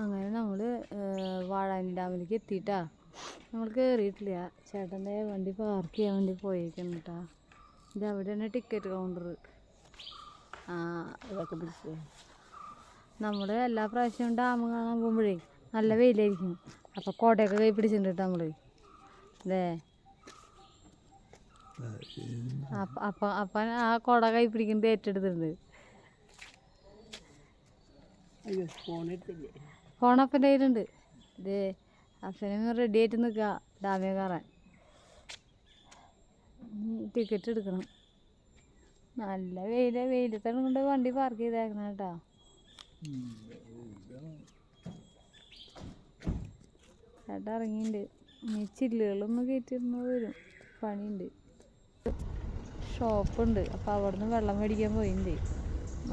അങ്ങനെ നമ്മൾ വാഴാനി ഡാമിലേക്ക് എത്തിയിട്ടാ. നമ്മൾ കയറിയിട്ടില്ല ചേട്ടന്റെ വണ്ടി പാർക്ക് ചെയ്യാൻ വേണ്ടി പോയേക്കുന്നു കേട്ടാ ഇത് അവിടെയാണ് ടിക്കറ്റ് കൗണ്ടർ ആ ഇതൊക്കെ പിടിച്ച്. നമ്മൾ എല്ലാ പ്രാവശ്യവും ഡാം കാണാൻ പോകുമ്പോഴേ നല്ല വെയിലായിരിക്കും. അപ്പോൾ കോട്ടയൊക്കെ കൈ പിടിച്ചിട്ടുണ്ട് നമ്മൾ അല്ലേ? അപ്പം അപ്പം ആ കുട കൈ പിടിക്കുന്നത് ഏറ്റെടുത്തിട്ടുണ്ട്. ഫോണെടുത്തില്ലേ ഫോൺ അപ്പന്റെ കയ്യിലുണ്ട് ഇത് അപ്പനും റെഡി ആയിട്ട് നിൽക്കുക. ഡാമിൽ കയറാൻ. ടിക്കറ്റ് എടുക്കണം. നല്ല വെയിൽ വെയിലത്താണ് കൊണ്ട് വണ്ടി പാർക്ക് ചെയ്തേക്കണം കേട്ടോ. ചേട്ടാ ഇറങ്ങിയിട്ടുണ്ട്. ഇനി ചില്ലുകളൊന്ന് കയറ്റിരുന്ന് വരും. പണിയുണ്ട്. ഷോപ്പുണ്ട് അപ്പോൾ അവിടെ നിന്ന് വെള്ളം മേടിക്കാൻ പോയിട്ടുണ്ട്.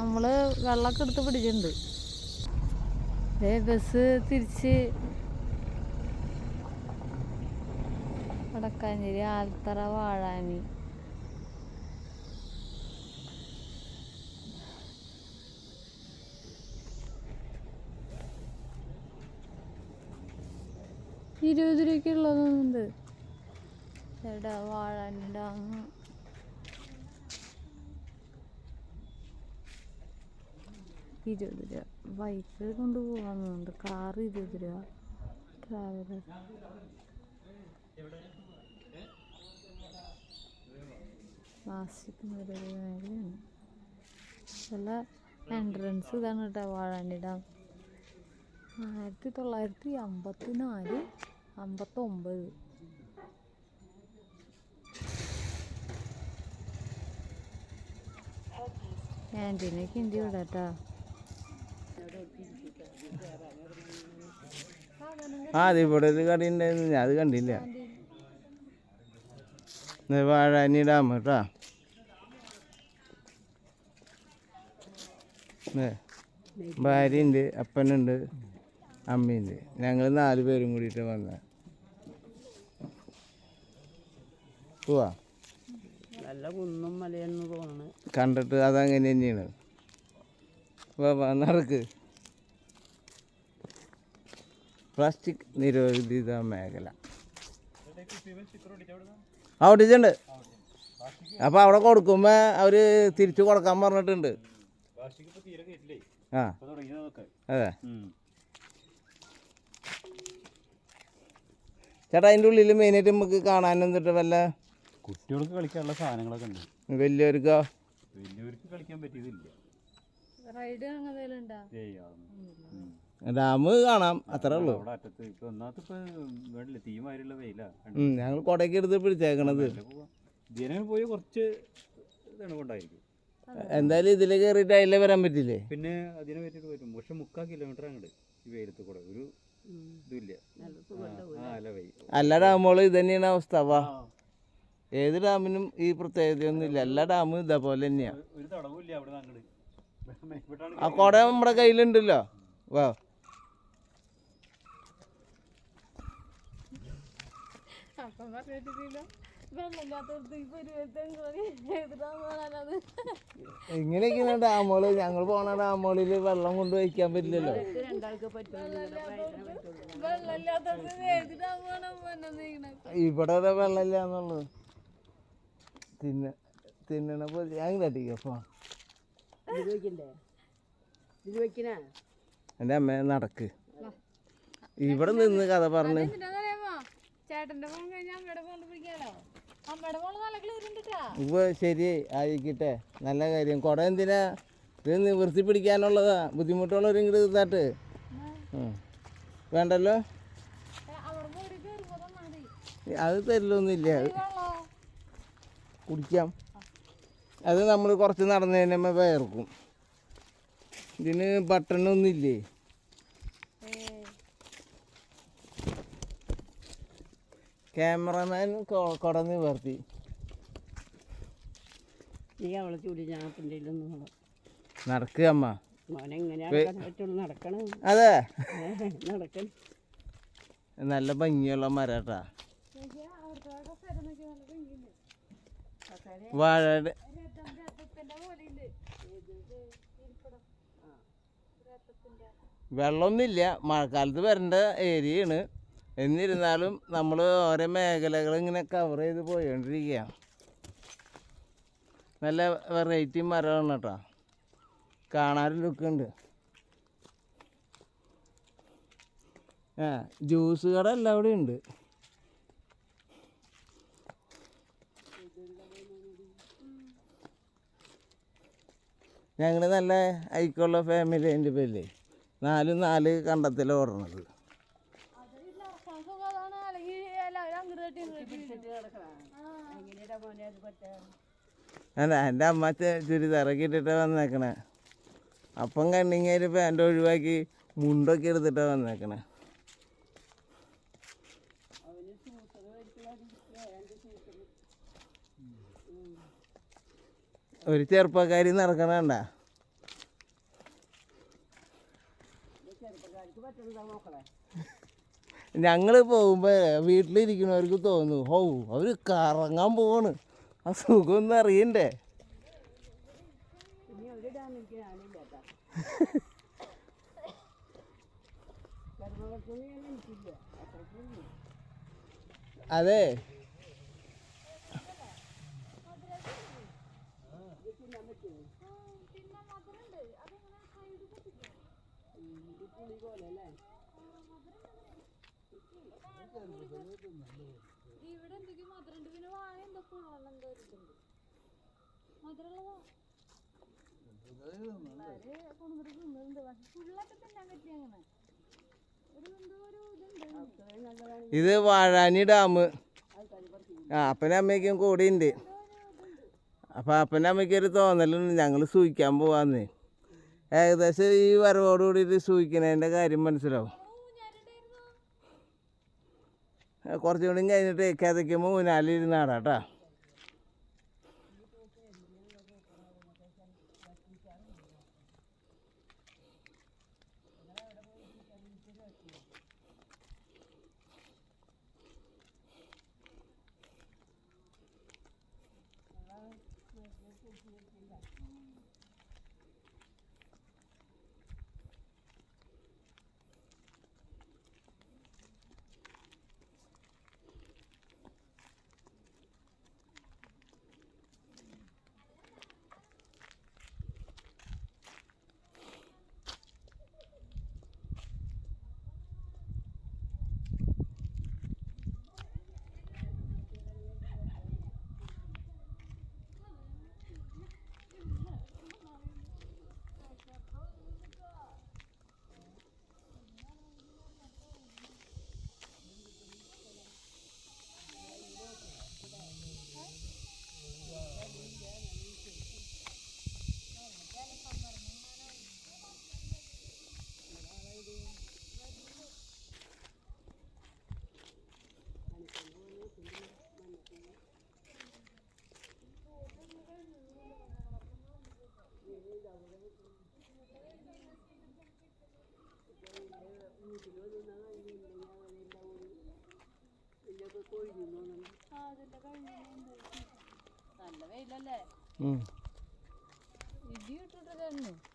നമ്മൾ വെള്ളമൊക്കെ എടുത്ത് പിടിച്ചിട്ടുണ്ട്. ദേ ബസ് തിരിച്ച് വടക്കാഞ്ചേരി ആൽത്തറ വാഴാനി. ഇരുപത് രൂപയ്ക്ക് ഉള്ളതൊന്നുണ്ട് വാഴാനി ഡാം. ഇരുപത് രൂപ. ബൈക്ക് കൊണ്ട് പോകുന്നുണ്ട് കാർ ഇരുപത് രൂപ ട്രാവലർ മേഖലയാണ് നല്ല എൻട്രൻസ് ഇതാണ് കേട്ടോ വാഴാനിടാം. ആയിരത്തി തൊള്ളായിരത്തി അമ്പത്തി നാല് അമ്പത്തൊമ്പത്. ക്യാന്റീനൊക്കെ ഉണ്ട് ഇവിടെ ആ അത് ഇവിടെ ഒരു കറി ഉണ്ടായിരുന്നു. ഞാൻ അത് കണ്ടില്ല. വാഴാനി ഡാം ഭാര്യ ഉണ്ട് അപ്പനുണ്ട് അമ്മയുണ്ട്. ഞങ്ങൾ നാല് പേരും കൂടിയിട്ട് വന്ന പോവാ. നല്ല കുന്നും മലയെന്ന് തോന്നുന്നു കണ്ടിട്ട് അതങ്ങനെ തന്നെയാണ്. നടക്ക്. പ്ലാസ്റ്റിക് നിരോധിത മേഖല. ആ ഒട്ടിച്ചുണ്ട് അപ്പോൾ അവിടെ കൊടുക്കുമ്പോൾ അവർ തിരിച്ചു കൊടുക്കാൻ പറഞ്ഞിട്ടുണ്ട്. ആ. അതെ. ചേട്ടാ അതിന്റെ ഉള്ളിൽ മെയിനായിട്ട് നമുക്ക് കാണാൻ എന്നിട്ട് വല്ല കുട്ടികൾക്ക് കളിക്കാനുള്ള സാധനങ്ങളൊക്കെ ഉണ്ട്. വലിയവർക്കോ? വലിയവർക്ക് കളിക്കാൻ പറ്റിയതില്ല. റൈഡ് അങ്ങനെ. ഡാം കാണാം അത്രേ ഉള്ളൂ. ഞങ്ങൾ കൊടയ്ക്ക് എടുത്ത് പിടിച്ചേക്കണത്. പോയി കുറച്ച് കൊണ്ടായിരിക്കും. എന്തായാലും ഇതിൽ കയറിയിട്ട് അതിലെ വരാൻ പറ്റില്ലേ? പിന്നെ അതിനെ പറ്റിയിട്ട് പറ്റും പക്ഷെ മുക്കാൽ കിലോമീറ്റർ അങ്ങോട്ട് ഈ വെയിലത്ത് കൂടെ ഒരു ഇതില്ല ആ അല്ല ഡാമുകൾ എല്ലാ ഡാമുകളും ഇത് തന്നെയാണ് അവസ്ഥ വാ. ഏത് ഡാമിനും ഈ പ്രത്യേകതയൊന്നും ഇല്ല എല്ലാ ഡാമും ഇതേപോലെ തന്നെയാണ് ആ കുട നമ്മുടെ കയ്യിലുണ്ടല്ലോ വാ അപ്പം പറഞ്ഞിട്ടില്ല ഇങ്ങനെയൊക്കെയാണ് ഡാമുകൾ ഞങ്ങൾ പോണ ഡാമുകളിൽ വെള്ളം കൊണ്ട് വയ്ക്കാൻ പറ്റില്ലല്ലോ. ഇവിടെ ഒരു വെള്ളമില്ല എന്നുള്ളത്. തിന്ന തിന്നണ പോലെ ഞാൻ തട്ടിക്കപ്പോ എന്റെ അമ്മ നടക്ക്. ഇവിടെ നിന്ന് കഥ പറഞ്ഞ്. ചേട്ടന്റെ ഫോൺ കഴിഞ്ഞാൽ അമ്മയുടെ ഫോൺ പിടിക്കാലോ? അമ്മയുടെ ഫോൺ നല്ല ക്ലിയർ ഉണ്ട് ട്ടാ. ഇപ്പൊ ശരി ആയിക്കട്ടെ. നല്ല കാര്യം. കുട എന്തിനാ? ഇത് നിവർത്തി പിടിക്കാനുള്ളതാ. ബുദ്ധിമുട്ടുള്ളവരും ഇങ്ങോട്ട് ഇതാട്ട്. വേണ്ടല്ലോ? അത് തരില്ലൊന്നുമില്ല അത് കുടിക്കാം. അത് നമ്മൾ കുറച്ച് നടന്നു കഴിയുമ്പോൾ വേർക്കും ഇതിന് ബട്ടണൊന്നും ഇല്ലേ ക്യാമറമാൻ കൊടന്ന് നിവർത്തി നീ അവളെ ചൂടി ഞാൻ നടക്കുക അമ്മ. അതെ. നല്ല ഭംഗിയുള്ള മരാട്ടാ. വാഴയുടെ വെള്ളമൊന്നുമില്ല. മഴക്കാലത്ത് വരേണ്ട ഏരിയയാണ്. എന്നിരുന്നാലും നമ്മൾ ഓരോ മേഖലകൾ ഇങ്ങനെ കവർ ചെയ്ത് പോയിക്കൊണ്ടിരിക്കുകയാണ് നല്ല വെറൈറ്റി മരമാണ് കേട്ടോ കാണാൻ ലുക്കുണ്ട് ആ ജ്യൂസ് കട എല്ലാം ഇവിടെ ഉണ്ട്. ഞങ്ങൾ നല്ല ഐക്കുള്ള ഫാമിലി എന്റെ പേരില്ലേ നാലും നാല് കണ്ടത്തിൽ ഓടണത് അതാണ് അല്ലെങ്കിൽ എല്ലാവരും അങ്ങോട്ട് തട്ടി ഇങ്ങോട്ട് തട്ടി. എങ്ങനെയാ മോനെ അത് പറ്റാ അല്ല എന്റെ അമ്മ ചെ- ചുരിദാറൊക്കെ ഇട്ടിട്ടാണ് വന്നേക്കണേ. അപ്പം കണ്ണിങ്ങേര് പാന്റ് ഒഴിവാക്കി മുണ്ടൊക്കെ എടുത്തിട്ടാണ് വന്നേക്കണേ. ഒരു ചെറുപ്പക്കാരി നടക്കണണ്ട? ചെറുപ്പക്കാരിക്ക് പറ്റുന്നതാ നോക്കളെ ഞങ്ങൾ പോകുമ്പോൾ വീട്ടിലിരിക്കുന്നവർക്ക് തോന്നും ഹോ അവർ കറങ്ങാൻ പോവാണ്. ആ സുഖമൊന്നും അറിയണ്ടേ? അതെ. പുളി പോലെ അല്ലേ? ഇവിടെ എന്തൊക്കെയോ മധുരണ്ട് പിന്നെ വാഴ എന്തൊക്കെ വെള്ളം എന്തോ ഇരിക്കുന്നുണ്ട് അങ്ങനെ. എന്തോ ഇത് വാഴാനി ഡാം. ആ അപ്പനും അമ്മയ്ക്കും കൂടെ ഉണ്ട്. അപ്പം അപ്പനും അമ്മയ്ക്ക് ഒരു തോന്നലുണ്ട്. ഞങ്ങൾ സൂഹിക്കാൻ പോവാന്ന്. ഏകദേശം ഈ വരവോട് കൂടി സൂഹിക്കണതിന്റെ കാര്യം മനസ്സിലാവും ആ, കുറച്ചും കൂടി കഴിഞ്ഞിട്ട് കിതയ്ക്കുമ്പോൾ മുന്നാലിരുന്നാടാ നല്ല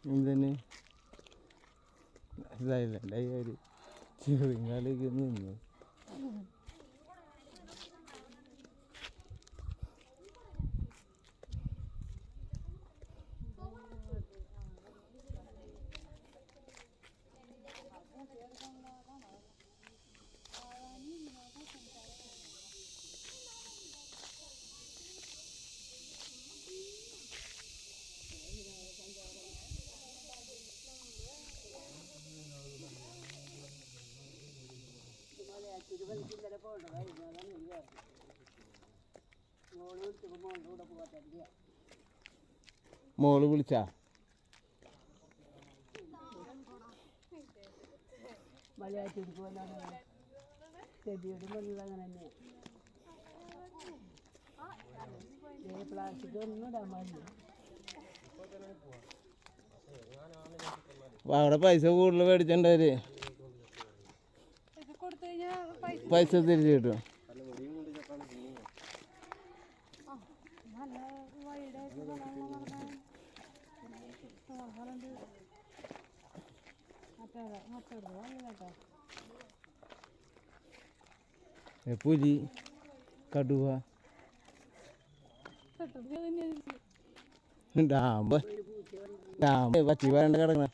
എന്തിന്? ചെറുങ്ങാലേക്ക് നിന്നു. മോൾ വിളിച്ച? പ്ലാസ്റ്റിക് അവിടെ പൈസ കൂടുതൽ മേടിച്ചിട്ടുണ്ടവര് പൈസ തിരിച്ചു കിട്ടും? പുലി കടുവ. ഡാമ്പ് ഡാമ്പ് പറ്റി വേണ്ട കിടക്കണ.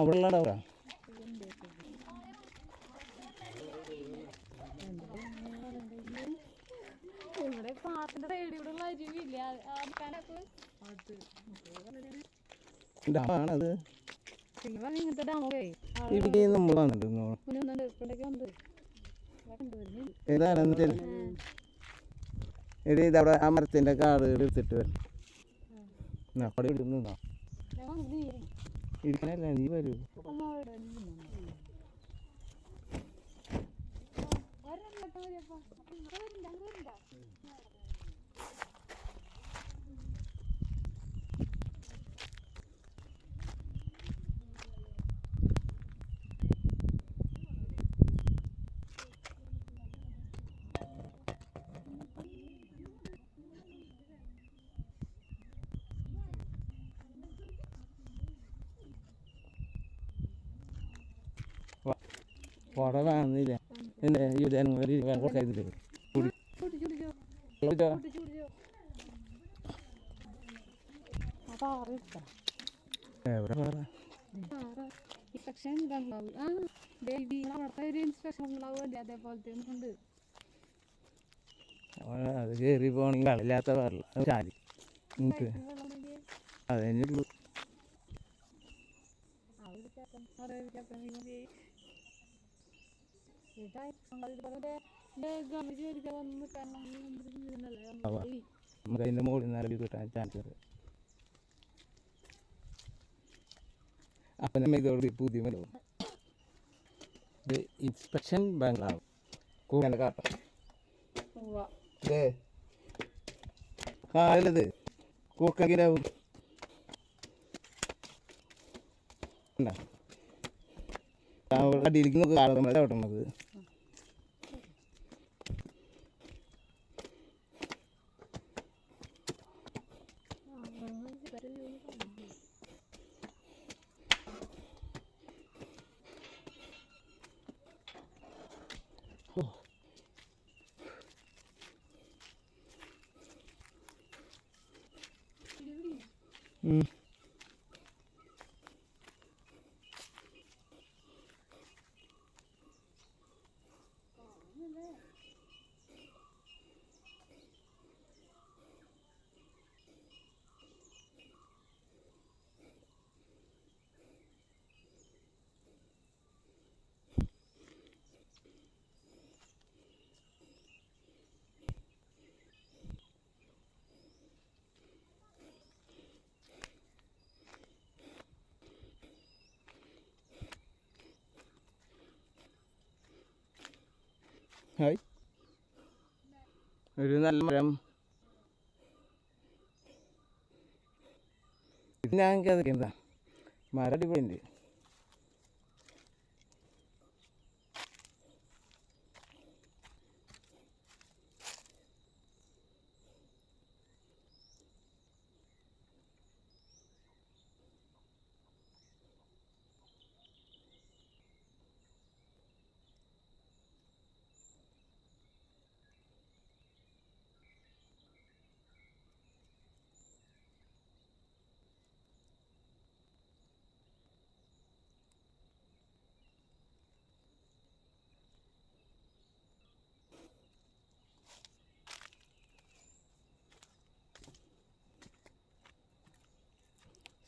അവിടെ ഉള്ളടാ ഇവിടെ സൈഡിലുള്ള അരുവില്ല? ഡാമാണത് ഇങ്ങനത്തെ ഡാമൊക്കെ ഇവിടെ നമ്മൾ വന്നിട്ടുണ്ട് ഇതവിടെ ആ. മരത്തിന്റെ കാട് എടുത്തിട്ട് വരും. അവിടെ ഇടുന്നോ ഇരിക്കണല്ല നീ വരൂ. പുറ കാണുന്നില്ല എന്റെ യുവജനങ്ങൾ കുറച്ചായിരുന്നില്ലേ എവിടെ പറ ഇൻസ്പെക്ഷൻ ഉണ്ടാവും ആ ബേബി അവിടുത്തെ ഒരു ഇൻസ്പെക്ഷൻ ഉണ്ടാവും അതേപോലത്തെ ഉണ്ട് അത് കയറി പോകണമെങ്കിൽ പറല അത് ചാടി എനിക്ക് അതന്നെ. നമുക്ക് അതിന്റെ മുകളിൽ നിന്ന് അലബി കിട്ടാൻ ചാൻസ് ഉണ്ട് അപ്പം നമ്മൾ പുതിയ മലോ ഇൻസ്പെക്ഷൻ ബംഗ്ലാവ് കൂടെ കാട്ട ഇതേ കാലത് കൂക്കങ്കിരാവും അടിയിലേക്ക് നോക്ക് കാലം ചവിട്ടണത് Mm. ഹായ്. ഒരു നല്ല മരം. ഇത് ഞാൻ എന്താ മരം അടിപൊളിയുണ്ട്.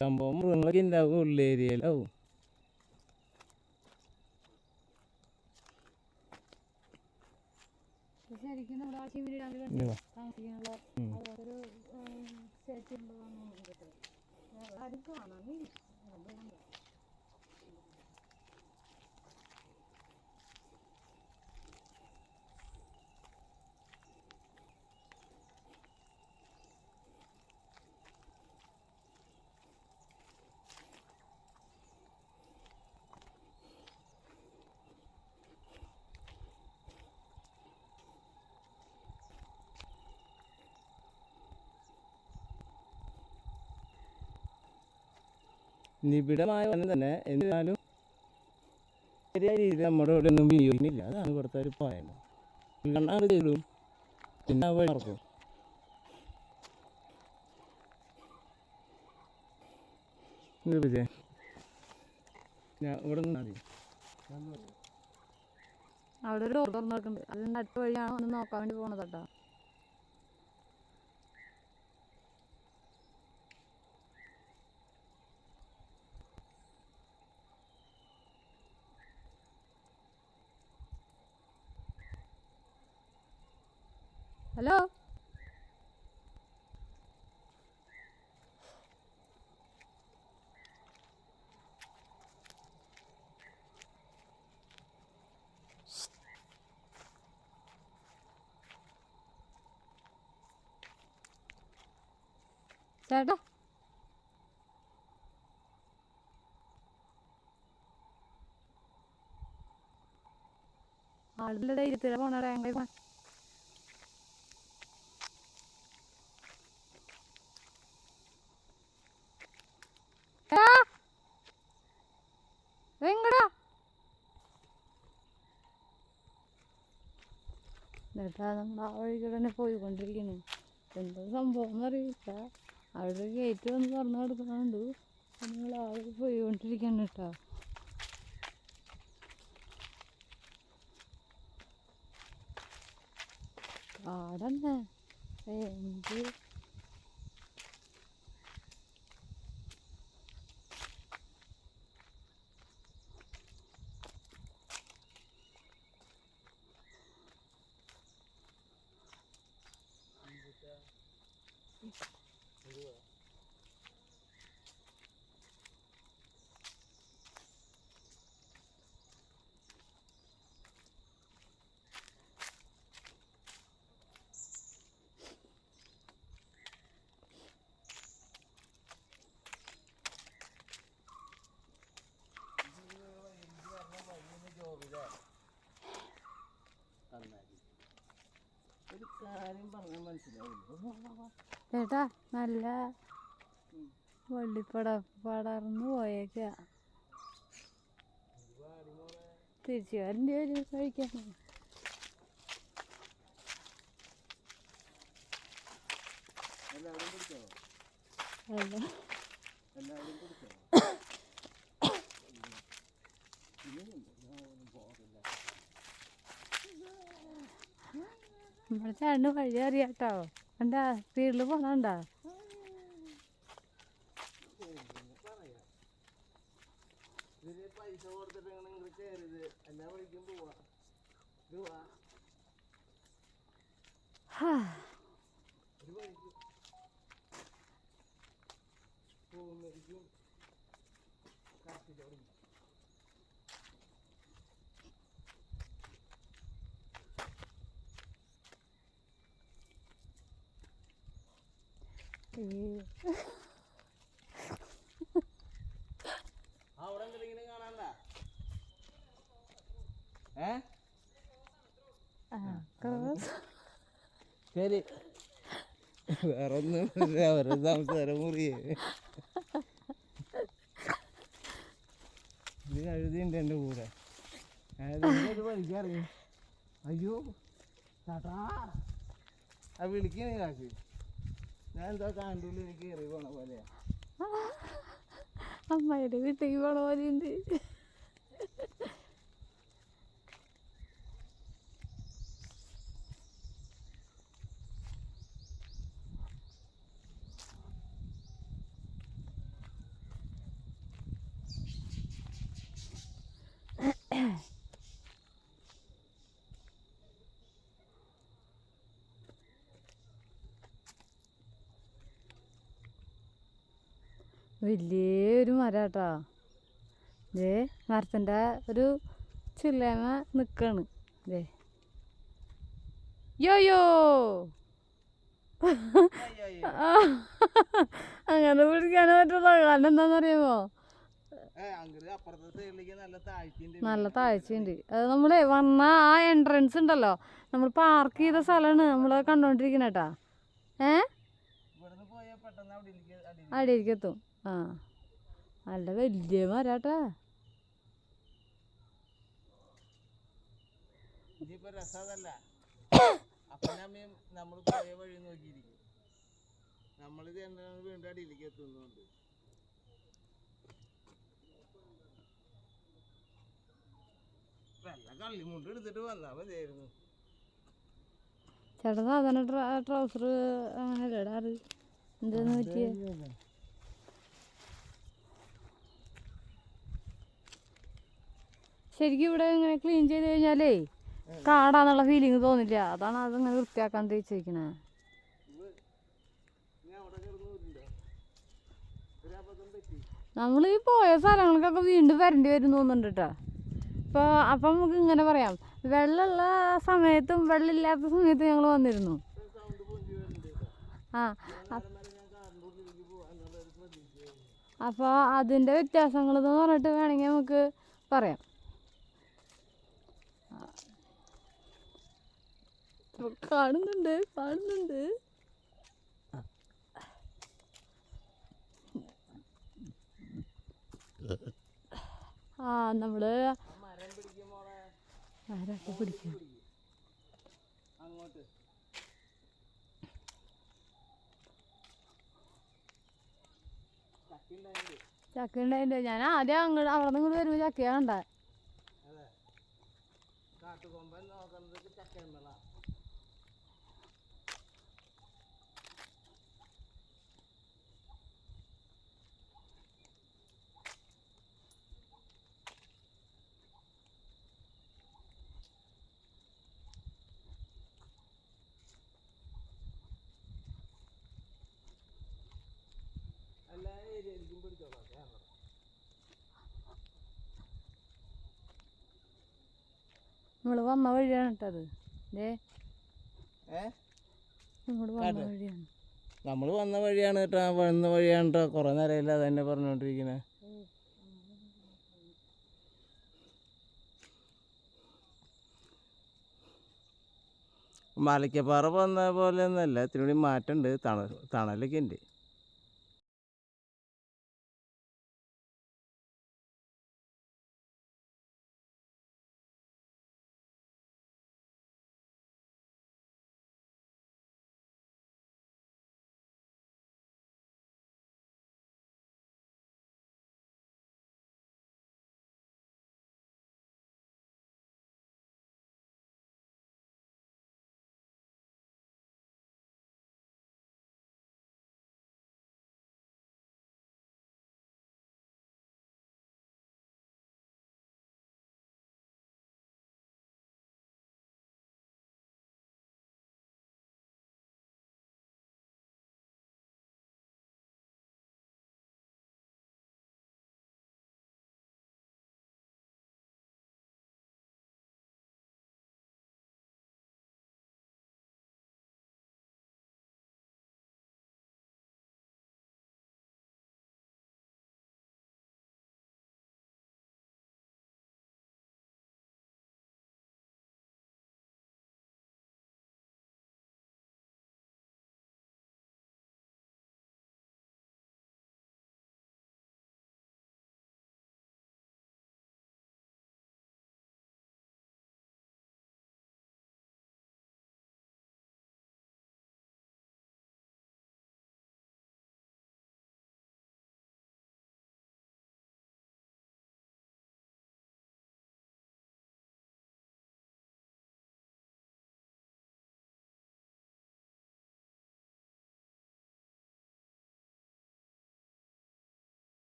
സംഭവം മൃഗങ്ങളൊക്കെ ഉണ്ടാവും ഉള്ളേരിയയിലാവും ശരിക്കും നിബിഡമായ വനം തന്നെ എന്നിരുന്നാലും ശരിയായ രീതിയിൽ നമ്മുടെ ഇവിടെ ഒന്നും വിനിയോഗിക്കുന്നില്ല. അതാണ് ഇവിടുത്തെ ഒരു പോയത് കണ്ണാട് ചെയ്തും. പിന്നെ വഴി നടക്കും വിജയ്. ഞാൻ ഇവിടെ നിന്നാൽ മതി അവിടെ ഒരു ഡോർ തുറന്നു നോക്കുന്നുണ്ട് അതിന്റെ അടുത്ത വഴിയാണ് ഒന്ന് നോക്കാൻ വേണ്ടി പോണത് കേട്ടോ. ഹലോ? ചേട്ടാ? ആളുടെ ധൈര്യത്തില പോണ എങ്ങനെ എന്നിട്ടാ നമ്മൾ ആ വഴിക്ക് തന്നെ പോയിക്കൊണ്ടിരിക്കുന്നു എന്താ സംഭവം എന്നറിയില്ല അവിടെ ഗേറ്റ് വന്ന് തുറന്നു കിടക്കുന്നുണ്ട് നമ്മൾ ആ വഴി പോയിക്കൊണ്ടിരിക്കുന്നു കേട്ടോ കാടന്നെ എന്ത് ഒരു കാര്യം പറഞ്ഞാൽ മനസ്സിലാവില്ല ചേട്ടാ നല്ല വള്ളിപ്പട പടർന്നു പോയേക്ക. തിരിച്ചു വരേണ്ടി വരും കഴിക്കാൻ. എല്ലാവരും കുടിക്കാം അല്ല. എല്ലാവരും നമ്മുടെ ചേട്ടന് വഴി അറിയാട്ടോ. എന്താ സ്പീഡിൽ പോണണ്ടാ. ഇതിന് പൈസ കൊടുത്തിട്ട് നിങ്ങൾ കയറിയത് എല്ലാ വഴിക്കും പോവാ പോവാ ഒരു വഴിക്ക് പോകുന്നതായിരിക്കും കറക്റ്റ് അവിടെ എന്തെങ്കിലും കാണാണ്ട ഏ? ശരി. വേറെ ഒന്നും അവരുടെ സംസാരം മുറിയേ ഇത് കഴുതിണ്ട് എന്റെ കൂടെ. വഴിക്ക് അയ്യോ ചേട്ടാ. ആ വിളിക്കണേ കാശ്. ഞാൻ വീട്ടിലേക്ക് പോണ പോലെയാ അമ്മയുടെ വീട്ടിലേക്ക് പോണ പോലെ ഉണ്ട്. വലിയൊരു മരം കേട്ടോ ദേ മരത്തിന്റെ ഒരു ചില്ലേമ നിൽക്കാണ് ദേ. യോയോ! അങ്ങനെ പിടിക്കാനേ പറ്റുള്ളൂ. കാരണം എന്താണെന്നറിയാമോ നല്ല താഴ്ചയുണ്ട് അത് നമ്മളെ വന്ന ആ എൻട്രൻസ് ഉണ്ടല്ലോ. നമ്മൾ പാർക്ക് ചെയ്ത സ്ഥലമാണ് നമ്മൾ കണ്ടോണ്ടിരിക്കണേട്ടാ. ഏ? ഇവിടുന്ന് ആ. നല്ല വലിയ മരാട്ടാ ഇതിപ്പോ രസമല്ല അപ്പനമ്മയും നമ്മൾ പോയ വഴി നോക്കിയിരിക്കും. നമ്മളിത് എന്താണ് വീണ്ടും അടിയിലേക്ക് എത്തുന്നുണ്ട്. വല്ല കള്ളിമുണ്ട് എടുത്തിട്ട് വന്നാ മതിയായിരുന്നു. ചേട്ടൻ സാധാരണ ട്രൗസർ ഇടാറ്? എന്താന്ന് പറ്റിയ ശരിക്കും ഇവിടെ ഇങ്ങനെ ക്ലീൻ ചെയ്ത് കഴിഞ്ഞാലേ കാടാന്നുള്ള ഫീലിംഗ് തോന്നില്ല. അതാണ് അതങ്ങനെ വൃത്തിയാക്കാൻ തേച്ചിരിക്കണേ നമ്മൾ ഈ പോയ സ്ഥലങ്ങൾക്കൊക്കെ വീണ്ടും വരേണ്ടി വരും തോന്നുന്നുണ്ട് കേട്ടോ ഇപ്പോൾ അപ്പം നമുക്ക് ഇങ്ങനെ പറയാം. വെള്ളമുള്ള സമയത്തും വെള്ളമില്ലാത്ത സമയത്തും ഞങ്ങൾ വന്നിരുന്നു. ആ അപ്പോൾ അതിന്റെ വ്യത്യാസങ്ങൾ എന്ന് പറഞ്ഞിട്ട് വേണമെങ്കിൽ നമുക്ക് പറയാം. കാണുന്നുണ്ട് കാണുന്നുണ്ട്. ആ നമ്മൾ ആരൊക്കെ പിടിക്കും? അങ്ങോട്ട് ചക്ക ഉണ്ടായിട്ടുണ്ട് ഞാൻ ആദ്യം അങ്ങോട്ട് അവിടെ നിന്ന് ഇങ്ങോട്ട് വരുമ്പോൾ ചക്കയാ കണ്ട പിടിച്ചോളാം ക്യാമറ നമ്മൾ വന്ന വഴിയാണ് കേട്ടത് ഇങ്ങോട്ട് വന്ന വഴിയാണ്. നമ്മൾ വന്ന വഴിയാണ് കേട്ടോ. വന്ന വഴിയാണ് കേട്ടോ. കുറേ നേരമില്ല അത് തന്നെ പറഞ്ഞുകൊണ്ടിരിക്കുന്നത് മലയ്ക്കപ്പാറ വന്ന പോലെ ഒന്നല്ല ഇത്തിരി കൂടി മാറ്റമുണ്ട്. തണൽ തണലൊക്കെ ഉണ്ട്.